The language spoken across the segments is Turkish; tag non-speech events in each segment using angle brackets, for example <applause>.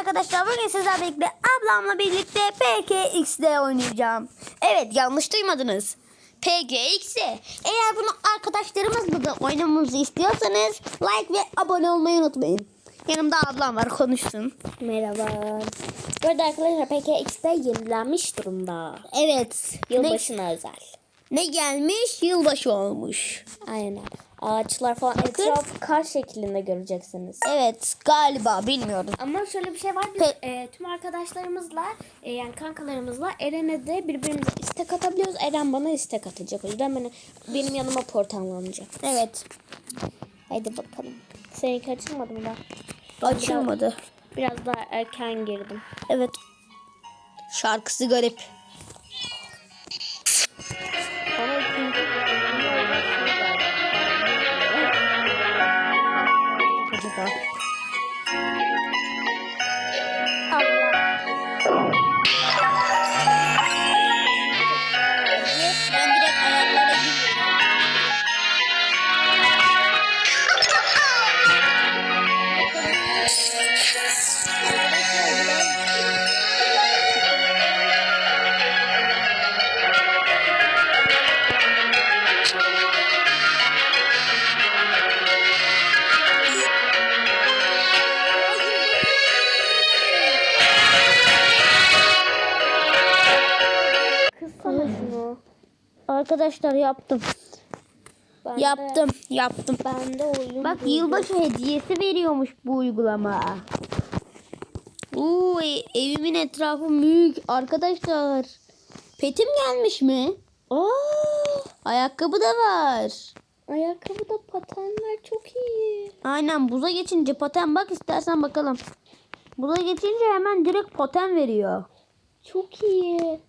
arkadaşlar bugün sizlerle birlikte ablamla birlikte PKX'de oynayacağım. Evet yanlış duymadınız. PKX'de. Eğer bunu arkadaşlarımızla da oynamamızı istiyorsanız like ve abone olmayı unutmayın. Yanımda ablam var konuşsun. Merhaba. Bu arada arkadaşlar PKX'de yenilenmiş durumda. Evet. Ne, Yılbaşına özel. ne gelmiş? Yılbaşı olmuş. Aynen. Ağaçlar falan etraf kar şeklinde göreceksiniz. Evet galiba bilmiyorum. Ama şöyle bir şey var. Biz Pe- e, tüm arkadaşlarımızla e, yani kankalarımızla Eren'e de birbirimize istek atabiliyoruz. Eren bana istek atacak. O yüzden beni, benim yanıma portallanacak. Evet. Haydi bakalım. Seninki açılmadı mı da? Açılmadı. Biraz daha erken girdim. Evet. Şarkısı garip. Kıssana şunu. Arkadaşlar yaptım. Ben de- Yaptım, yaptım. Ben de oyun Bak buldum. yılbaşı hediyesi veriyormuş bu uygulama. Oo, e- evimin etrafı büyük arkadaşlar. Petim gelmiş mi? Aa, Ayakkabı da var. ayakkabıda patenler çok iyi. Aynen buza geçince paten bak istersen bakalım. Buza geçince hemen direkt paten veriyor. Çok iyi.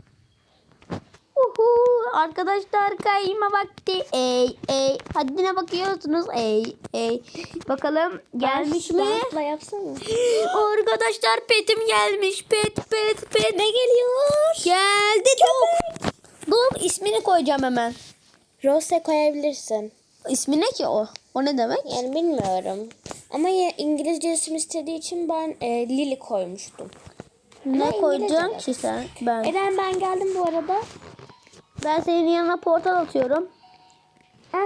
Uhu, arkadaşlar kayma vakti. Ey ey. Hadi ne bakıyorsunuz? Ey ey. Bakalım gelmiş mi? Dansla yapsana. <gasps> Arkadaşlar petim gelmiş. Pet pet pet. Ne geliyor? Geldi Dog. Dog ismini koyacağım hemen. Rose koyabilirsin. İsmi ne ki o? O ne demek? Yani bilmiyorum. Ama ya İngilizce isim istediği için ben e, Lily koymuştum. Ne koyacaksın ki sen? Ben. Eren ben geldim bu arada. Ben senin yanına portal atıyorum. Ha,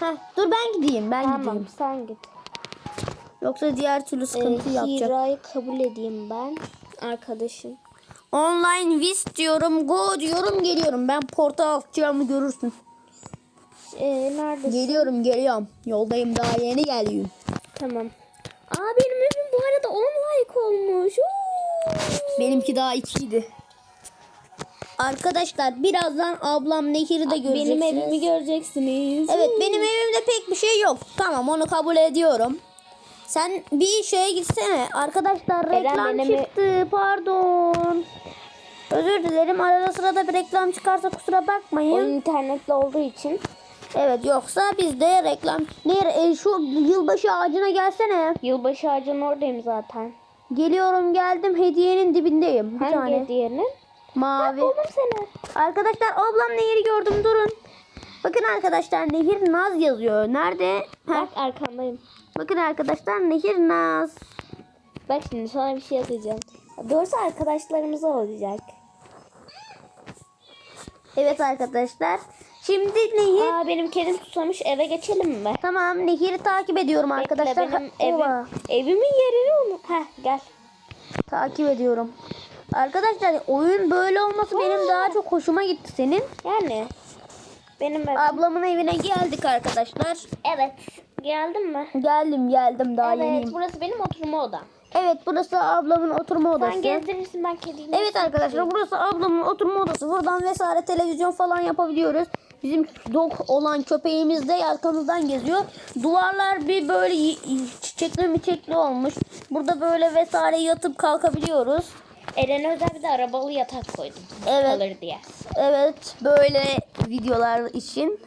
Heh, dur ben gideyim. Ben tamam gideyim. sen git. Yoksa diğer türlü E, sıkıntı yapacak. Hira'yı kabul edeyim ben. Arkadaşım. Online vis diyorum. Go diyorum. Geliyorum. Ben portal atacağımı görürsün. E, neredesin? Geliyorum geliyorum. Yoldayım daha yeni geliyorum. Tamam. Aa benim evim bu arada 10 like olmuş. Oo. Benimki daha ikiydi. Arkadaşlar birazdan ablam Nehir'i de göreceksiniz. Benim evimi göreceksiniz. Evet benim evimde pek bir şey yok. Tamam onu kabul ediyorum. Sen bir şeye gitsene. Arkadaşlar Eren, reklam benim- çıktı. Pardon. Özür dilerim. Arada sırada bir reklam çıkarsa kusura bakmayın. O internetli olduğu için Evet yoksa biz de reklam. Nehir e, şu yılbaşı ağacına gelsene. yılbaşı ağacının oradayım zaten. Geliyorum geldim hediyenin dibindeyim. Hangi hediyenin? Mavi. Buldum seni. Arkadaşlar ablam Nehir'i gördüm durun. Bakın arkadaşlar Nehir Naz yazıyor. Nerede? Bak arkandayım. bakın arkadaşlar Nehir Naz. Bak şimdi sana bir şey yazacağım. Doğrusu arkadaşlarımıza olacak. Evet arkadaşlar. Şimdi Nehir. Aa benim kedim susamış eve geçelim mi? Tamam Nehir'i takip ediyorum arkadaşlar. Bekle, benim Ha, evim, evimin yerini onu. Heh gel. Takip ediyorum. Arkadaşlar oyun böyle olması benim daha çok hoşuma gitti senin. Yani benim evim. Ablamın evine geldik arkadaşlar. Evet. Geldin mi? Geldim geldim daha evet yeniyim. burası benim oturma odam. Evet burası ablamın oturma odası. Sen gezdirirsin ben kediyim. Evet arkadaşlar burası ablamın oturma odası. Buradan vesaire televizyon falan yapabiliyoruz. Bizim dog olan köpeğimiz de arkamızdan geziyor. Duvarlar bir böyle y- y- çiçekli olmuş. Burada böyle vesaire yatıp kalkabiliyoruz. Eren'e özel bir de arabalı yatak koydum. Evet. Kalır diye. Evet böyle videolar için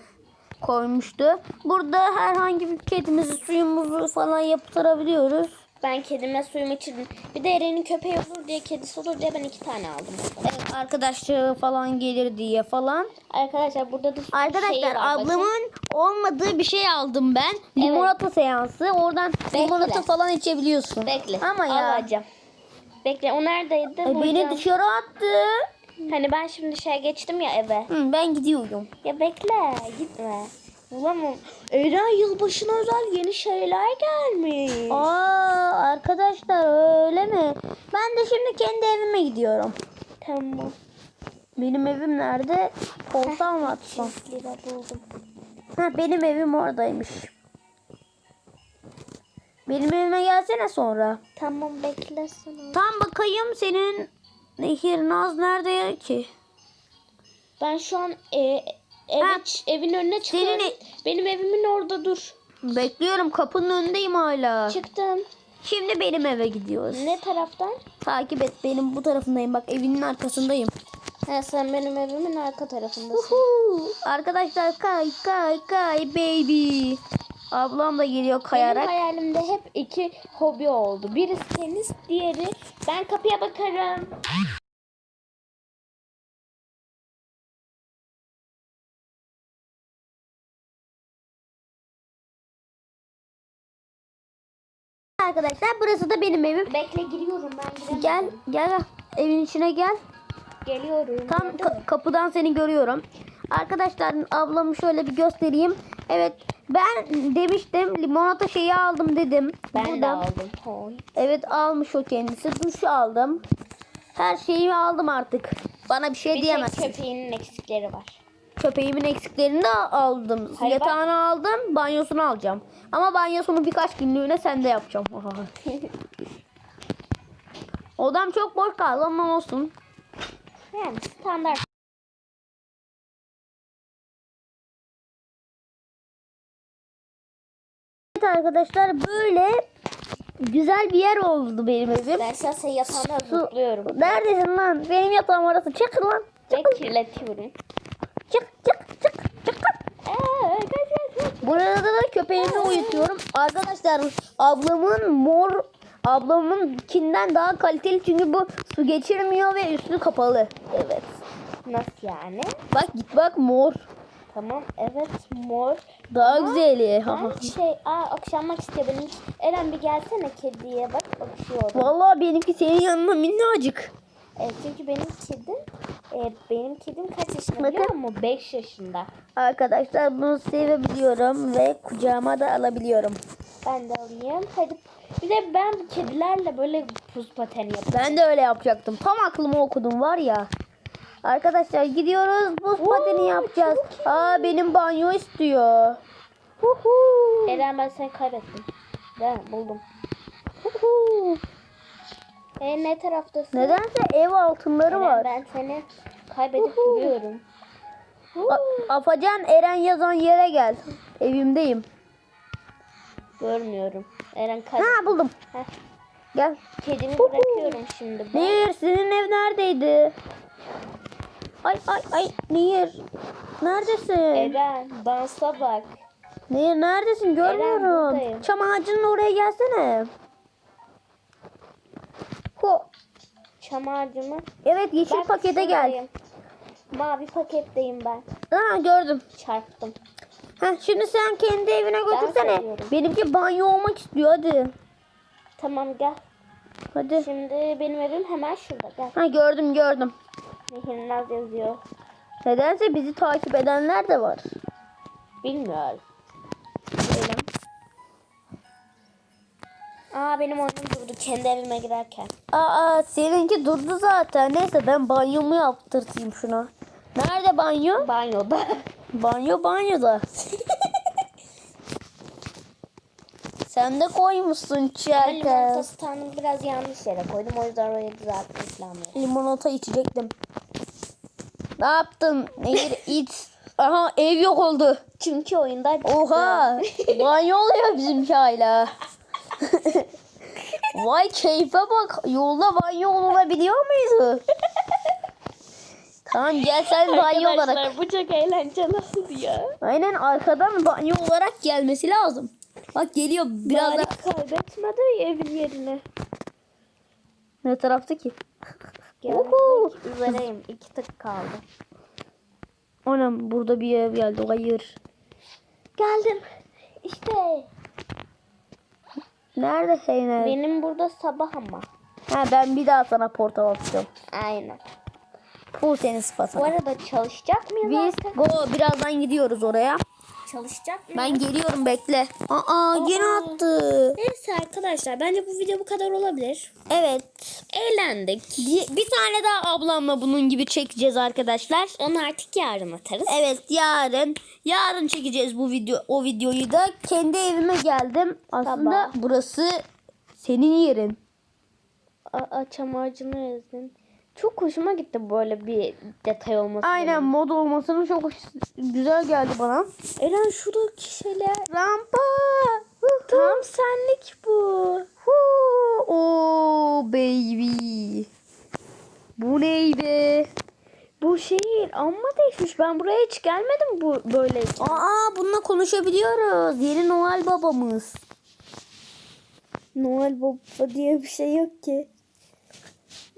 koymuştu. Burada herhangi bir kedimizi suyumuzu falan yaptırabiliyoruz. Ben kedime suyumu içirdim. Bir de Eren'in köpeği olur diye kedisi olur diye ben iki tane aldım. Evet, arkadaşlığı falan gelir diye falan. Arkadaşlar burada da su şeyi Arkadaşlar ablamın olmadığı bir şey aldım ben. Limonata seansı. Oradan limonata falan içebiliyorsun. Bekle. Ama ya. Alacağım. Bekle o neredeydi? E, beni dışarı attı. Hani ben şimdi şey geçtim ya eve. Hı, ben gidiyorum. Ya bekle gitme. Bulamam. Eren yılbaşına özel yeni şeyler gelmiş. Aa arkadaşlar öyle mi? Ben de şimdi kendi evime gidiyorum. Tamam. Benim evim nerede? Koltuğa mı atsam? Buldum. Ha, benim evim oradaymış. Benim evime gelsene sonra. Tamam bekle sana. Tam bakayım senin Nehir Naz nerede ki? Ben şu an e, eve, Ha. evin önüne çıkıyorum. Senin e- Benim evimin orada dur. Bekliyorum kapının önündeyim hala. Çıktım. Şimdi benim eve gidiyoruz. Ne taraftan? Takip et benim bu tarafındayım bak evinin arkasındayım. Ha, sen benim evimin arka tarafındasın. Uhu. Arkadaşlar kay kay kay baby. Ablam da geliyor Benim kayarak. hayalimde hep iki hobi oldu. Birisi tenis, diğeri ben kapıya bakarım. Arkadaşlar burası da benim evim. Bekle giriyorum ben. Gel gel evin içine gel. Geliyorum. Tam ka- kapıdan seni görüyorum. Arkadaşlar ablamı şöyle bir göstereyim. Evet ben demiştim limonata şeyi aldım dedim. ben de Burada. aldım. Toy. Evet almış o kendisi. Duş aldım. Her şeyi aldım artık. Bana bir şey Bir diyemezsin. tek köpeğinin eksikleri var. Köpeğimin eksiklerini de aldım. Hayır, bak. Yatağını aldım. Banyosunu alacağım. Ama banyosunu birkaç günlüğüne sende yapacağım. <laughs> Odam çok boş kaldı ama olsun. yani standart. Evet arkadaşlar böyle güzel bir yer oldu benim evim. Ben şahsen yatağına zıplıyorum. Neredesin lan? Benim yatağım orası. Çık lan. Ve kirletiyorum. Çık çık çık çık. Aa, kaç, kaç, kaç. Burada da köpeğimi uyutuyorum. Arkadaşlar ablamın mor ablamınkinden daha kaliteli çünkü bu su geçirmiyor ve üstü kapalı. Evet. Nasıl yani? Bak git bak mor. Tamam evet mor. Daha güzeli. Ben şey aa akşammak istiyor benim. Eren bir gelsene kediye bak bakıyorum. Vallahi benimki senin yanına minnacık. E, çünkü benim kedim e, benim kedim kaç yaşında Bakın. biliyor musun? 5 yaşında. Arkadaşlar bunu sevebiliyorum ve kucağıma da alabiliyorum. Ben de alayım. Hadi. Bir de ben bu kedilerle böyle buz pateni yapıyorum. Ben de öyle yapacaktım. Tam aklımı okudum var ya. Arkadaşlar gidiyoruz buz pateni yapacağız. Aa benim banyo istiyor. Huhu. Eren ben seni kaybettim. Ben buldum. Huhu. E ne taraftasın? Nedense ev altınları Eren, var. ben seni kaybedip duruyorum. A- Afacan Eren yazan yere gel. Evimdeyim. Görmüyorum. Eren kay Ha buldum. Heh, Gel. kedimi bırakıyorum şimdi ben. Nehir senin ev neredeydi? Ay ay ay Nehir. Neredesin? Eren dansa bak. Nehir neredesin? Görmüyorum. buradayım. Çam ağacının oraya gelsene. Ho. Çam ağacımı. Evet yeşil Bak, pakete gel. Mavi paketteyim ben. Ha gördüm. Çarptım. Ha şimdi sen kendi evine götürsene. Benimki banyo olmak istiyor hadi. Tamam gel. Hadi. Şimdi benim evim hemen şurada. Gel. Ha gördüm gördüm. Nehir Naz yazıyor. Nedense bizi takip edenler de var. Bilmiyorum. Değilim. Aa benim oyunum durdu kendi evime girerken. Aa seninki durdu zaten. Neyse ben banyomu yaptırtayım şuna. Nerede banyo? Banyoda. <laughs> Banyo banyoda. Sen de koymuşsun Ben çerkez. limonata standını biraz yanlış yere koydum. O yüzden oraya düzelttim falan. Limonata içecektim. Ne yaptın? Nehir it. Aha ev yok oldu. Çünkü oyunda Oha. banyo oluyor bizimki hala. <laughs> Vay keyfe bak. Yolda banyo olabiliyor muydu? tamam gel sen banyo olarak. Arkadaşlar bu çok eğlenceli ya. Aynen arkadan banyo olarak gelmesi lazım. Bak geliyor biraz da. Bari kaybetmedi evin yerini. Ne tarafta ki? Gelmek üzereyim. İki tık kaldı. Anam burada bir ev geldi. Hayır. Geldim. İşte. Nerede Zeynep? Benim burada sabah ama. Ha ben bir daha sana portal atacağım. Aynen. Bu senin Bu sıfatın. arada çalışacak mıyız Biz artık? go birazdan gidiyoruz oraya. Çalışacak? Ben geliyorum bekle. Aa gene Aa. attı. Neyse arkadaşlar bence bu video bu kadar olabilir. Evet. Eğlendik. Bir bir tane daha ablamla bunun gibi çekeceğiz arkadaşlar. Onu artık yarın atarız. Evet yarın yarın çekeceğiz bu video o videoyu da kendi evime geldim. Aslında Tamam. burası senin yerin. Aa, çam ağacını ezdin. Çok hoşuma gitti böyle bir detay olması. Aynen benim. mod olmasının çok hoş- güzel geldi bana. Eren şuradaki şeyler. Rampa. Tam senlik bu. Huu. Oo baby. Bu ney be? Bu şehir amma değişmiş. Ben buraya hiç gelmedim bu böyle. Aa bununla konuşabiliyoruz. Yeni Noel babamız. Noel Baba diye bir şey yok ki.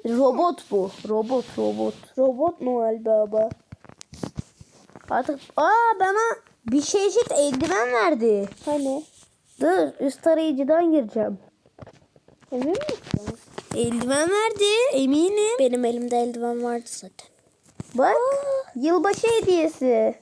Robot bu. Robot robot. Robot Noel Baba. Artık aa bana bir şey eşit eldiven verdi. Hani? Dur üst tarayıcıdan gireceğim. Emin misin? Eldiven verdi eminim. Benim elimde eldiven vardı zaten. Bak yılbaşı hediyesi.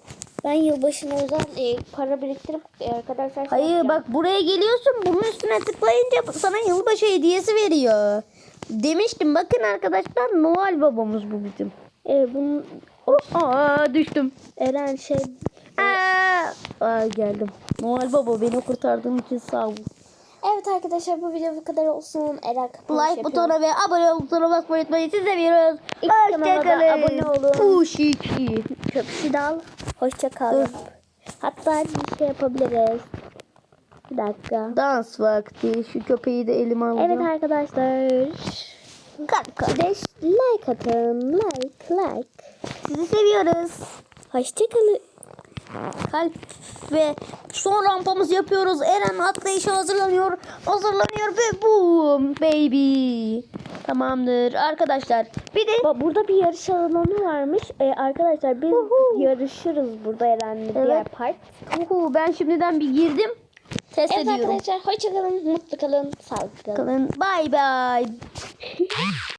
Ben yılbaşına özel e, para biriktirip e, arkadaşlar şey Hayır bak buraya geliyorsun bunun üstüne tıklayınca sana yılbaşı hediyesi veriyor. Demiştim bakın arkadaşlar Noel babamız bu bizim. E, bunun Aa düştüm. Eren şey Aa, Aa geldim. Noel baba beni kurtardığın için sağ ol. Evet arkadaşlar bu video bu kadar olsun. Eren kapanış Like butona ve abone ol butonuna basmayı unutmayın. Sizi seviyoruz. İlk kanala da abone olun. Puşiki. Köpüşü de al. Hoşça kal. Dur. Hatta bir şey yapabiliriz. Bir dakika. Dans vakti. Şu köpeği de elime alacağım. Evet arkadaşlar. De like atın. Like like. Sizi seviyoruz. Hoşçakalın. Kalp ve son rampamızı yapıyoruz. Eren atlayışa hazırlanıyor. Hazırlanıyor ve boom baby. Tamamdır arkadaşlar. Bir de Bak burada bir yarış alanı varmış. Ee, arkadaşlar biz Uhu. yarışırız burada Eren'le Evet. diğer part. Uhu, ben şimdiden bir girdim. Test Evet ediyorum. arkadaşlar hoşçakalın. Mutlu kalın. Sağlıklı kalın. Bye bye. <laughs>